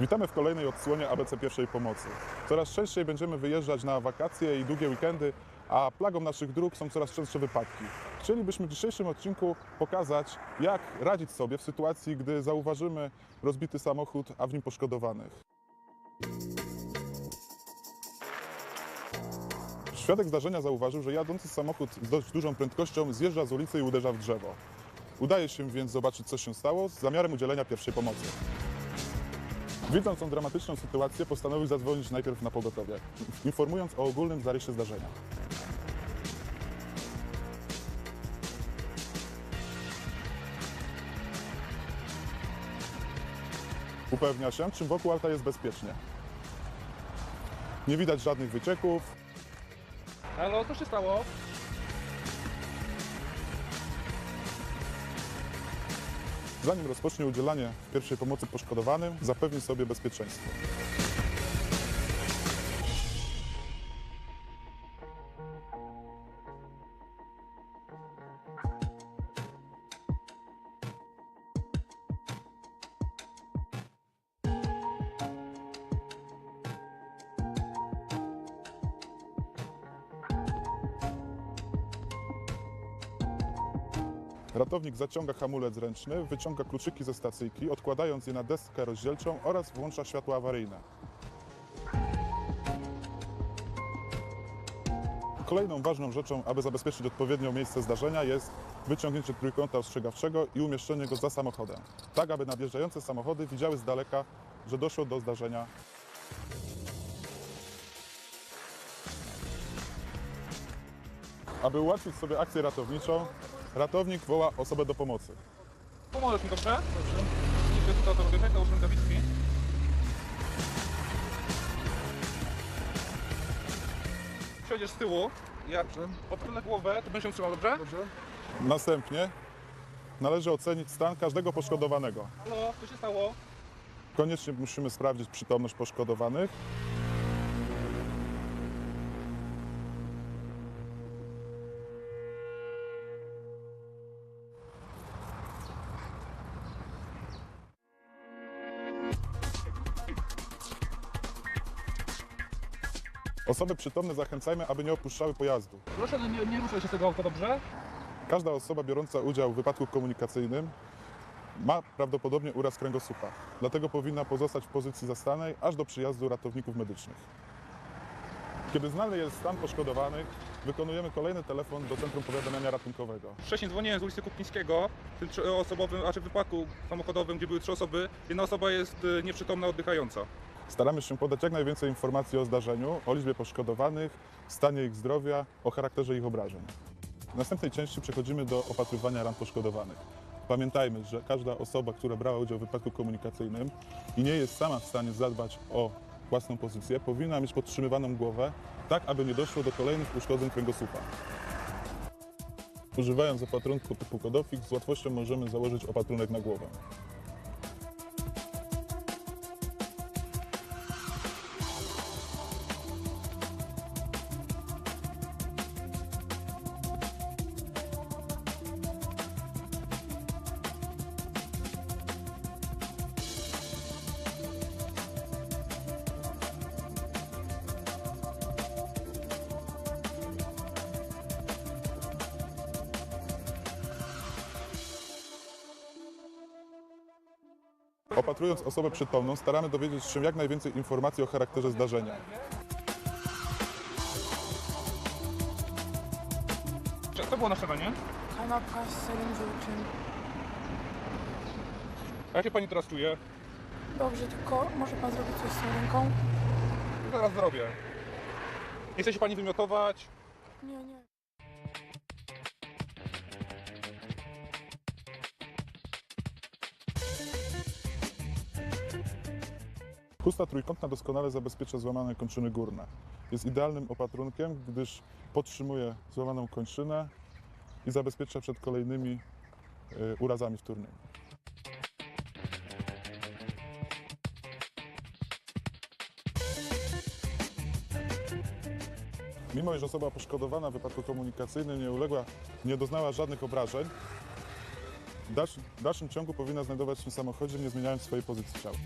Witamy w kolejnej odsłonie ABC pierwszej pomocy. Coraz częściej będziemy wyjeżdżać na wakacje i długie weekendy, a plagą naszych dróg są coraz częstsze wypadki. Chcielibyśmy w dzisiejszym odcinku pokazać, jak radzić sobie w sytuacji, gdy zauważymy rozbity samochód, a w nim poszkodowanych. Świadek zdarzenia zauważył, że jadący samochód z dość dużą prędkością zjeżdża z ulicy i uderza w drzewo. Udaje się więc zobaczyć, co się stało, z zamiarem udzielenia pierwszej pomocy. Widząc tą dramatyczną sytuację, postanowił zadzwonić najpierw na pogotowie, informując o ogólnym zarysie zdarzenia. Upewnia się, czym wokół auta jest bezpiecznie. Nie widać żadnych wycieków, Halo, co się stało? Zanim rozpocznie udzielanie pierwszej pomocy poszkodowanym, zapewni sobie bezpieczeństwo. Ratownik zaciąga hamulec ręczny, wyciąga kluczyki ze stacyjki, odkładając je na deskę rozdzielczą oraz włącza światło awaryjne. Kolejną ważną rzeczą, aby zabezpieczyć odpowiednio miejsce zdarzenia jest wyciągnięcie trójkąta ostrzegawczego i umieszczenie go za samochodem, tak aby nadjeżdżające samochody widziały z daleka, że doszło do zdarzenia. Aby ułatwić sobie akcję ratowniczą, ratownik woła osobę do pomocy. Pomożesz mi, dobrze? Dobrze. Nie tutaj to robię, załóż rękawiczki. Siądziesz z tyłu, ja odchylę głowę, to będziesz się trzymał, dobrze? Dobrze. Następnie należy ocenić stan każdego poszkodowanego. Halo, co się stało? Koniecznie musimy sprawdzić przytomność poszkodowanych. Osoby przytomne zachęcajmy, aby nie opuszczały pojazdu. Proszę, nie, nie ruszaj się z tego auta, dobrze? Każda osoba biorąca udział w wypadku komunikacyjnym ma prawdopodobnie uraz kręgosłupa. Dlatego powinna pozostać w pozycji zastanej aż do przyjazdu ratowników medycznych. Kiedy znany jest stan poszkodowanych, wykonujemy kolejny telefon do Centrum Powiadamiania Ratunkowego. Wcześniej dzwoniłem z ulicy Kupińskiego, w tym trzyosobowym, a czy wypadku samochodowym, gdzie były trzy osoby. Jedna osoba jest y, nieprzytomna, oddychająca. Staramy się podać jak najwięcej informacji o zdarzeniu, o liczbie poszkodowanych, stanie ich zdrowia, o charakterze ich obrażeń. W następnej części przechodzimy do opatrywania ran poszkodowanych. Pamiętajmy, że każda osoba, która brała udział w wypadku komunikacyjnym i nie jest sama w stanie zadbać o własną pozycję, powinna mieć podtrzymywaną głowę, tak aby nie doszło do kolejnych uszkodzeń kręgosłupa. Używając opatrunku typu Kodofix, z łatwością możemy założyć opatrunek na głowę. Opatrując osobę przytomną, staramy dowiedzieć się jak najwięcej informacji o charakterze zdarzenia. Co było na śniadanie? Kanapka z serem żółtym. A jak się pani teraz czuje? Dobrze, tylko może pan zrobić coś z tą ręką? Zaraz zrobię. Nie chce się pani wymiotować? Nie, nie. Chusta trójkątna doskonale zabezpiecza złamane kończyny górne. Jest idealnym opatrunkiem, gdyż podtrzymuje złamaną kończynę i zabezpiecza przed kolejnymi y, urazami wtórnymi. Mimo, iż osoba poszkodowana w wypadku komunikacyjnym nie uległa, nie doznała żadnych obrażeń, w dalszym, w dalszym ciągu powinna znajdować się w samochodzie, nie zmieniając swojej pozycji ciała.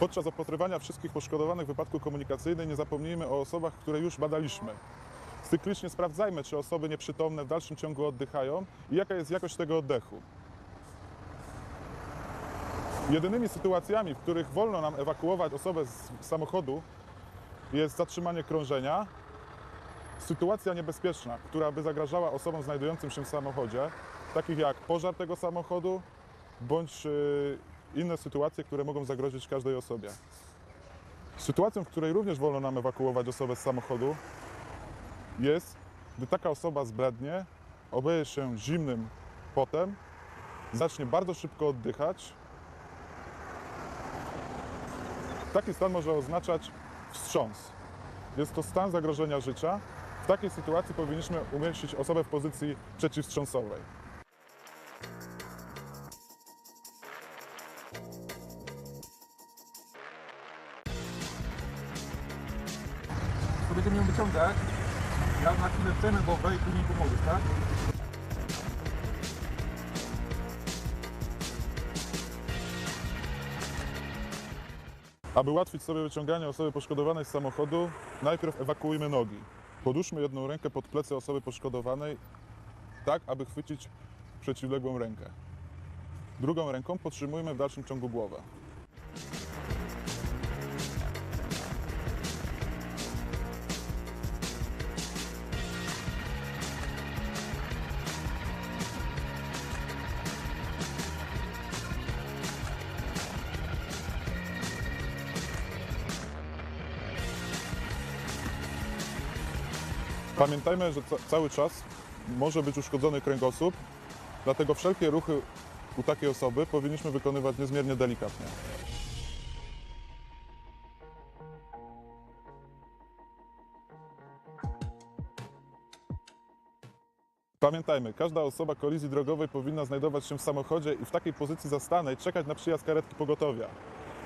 Podczas opatrywania wszystkich poszkodowanych w wypadku komunikacyjnym nie zapomnijmy o osobach, które już badaliśmy. Cyklicznie sprawdzajmy, czy osoby nieprzytomne w dalszym ciągu oddychają i jaka jest jakość tego oddechu. Jedynymi sytuacjami, w których wolno nam ewakuować osobę z samochodu, jest zatrzymanie krążenia, sytuacja niebezpieczna, która by zagrażała osobom znajdującym się w samochodzie, takich jak pożar tego samochodu bądź y, inne sytuacje, które mogą zagrozić każdej osobie. Sytuacją, w której również wolno nam ewakuować osobę z samochodu, jest, gdy taka osoba zblednie, obeje się zimnym potem, zacznie bardzo szybko oddychać. Taki stan może oznaczać wstrząs. Jest to stan zagrożenia życia. W takiej sytuacji powinniśmy umieścić osobę w pozycji przeciwwstrząsowej. To będziemy ją wyciągać. Ja na chwilę cenę głowę i później pomogę, tak? Aby ułatwić sobie wyciąganie osoby poszkodowanej z samochodu, najpierw ewakuujmy nogi. Podłóżmy jedną rękę pod plecy osoby poszkodowanej, tak aby chwycić przeciwległą rękę. Drugą ręką podtrzymujmy w dalszym ciągu głowę. Pamiętajmy, że ca- cały czas może być uszkodzony kręgosłup, dlatego wszelkie ruchy u takiej osoby powinniśmy wykonywać niezmiernie delikatnie. Pamiętajmy, każda osoba kolizji drogowej powinna znajdować się w samochodzie i w takiej pozycji zastanej czekać na przyjazd karetki pogotowia.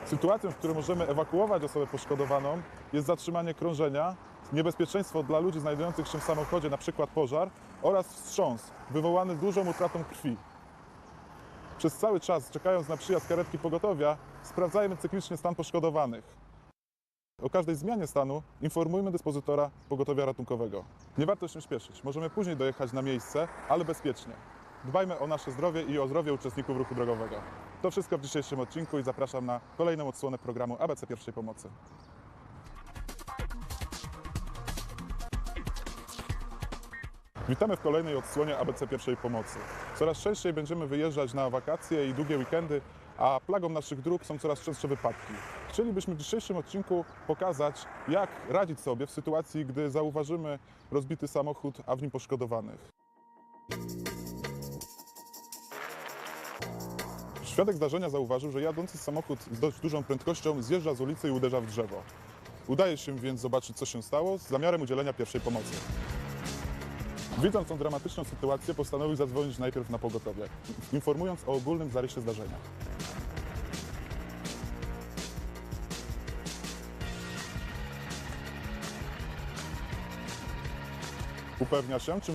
Sytuacją, w której możemy ewakuować osobę poszkodowaną, jest zatrzymanie krążenia, niebezpieczeństwo dla ludzi znajdujących się w samochodzie, np. pożar, oraz wstrząs wywołany dużą utratą krwi. Przez cały czas, czekając na przyjazd karetki pogotowia, sprawdzajmy cyklicznie stan poszkodowanych. O każdej zmianie stanu informujmy dyspozytora pogotowia ratunkowego. Nie warto się śpieszyć, możemy później dojechać na miejsce, ale bezpiecznie. Dbajmy o nasze zdrowie i o zdrowie uczestników ruchu drogowego. To wszystko w dzisiejszym odcinku i zapraszam na kolejną odsłonę programu ABC Pierwszej Pomocy. Witamy w kolejnej odsłonie ABC Pierwszej Pomocy. Coraz częściej będziemy wyjeżdżać na wakacje i długie weekendy, a plagą naszych dróg są coraz częstsze wypadki. Chcielibyśmy w dzisiejszym odcinku pokazać, jak radzić sobie w sytuacji, gdy zauważymy rozbity samochód, a w nim poszkodowanych. Świadek zdarzenia zauważył, że jadący samochód z dość dużą prędkością zjeżdża z ulicy i uderza w drzewo. Udaje się więc zobaczyć, co się stało, z zamiarem udzielenia pierwszej pomocy. Widząc tą dramatyczną sytuację, postanowił zadzwonić najpierw na pogotowie, informując o ogólnym zarysie zdarzenia. Upewnia się, czy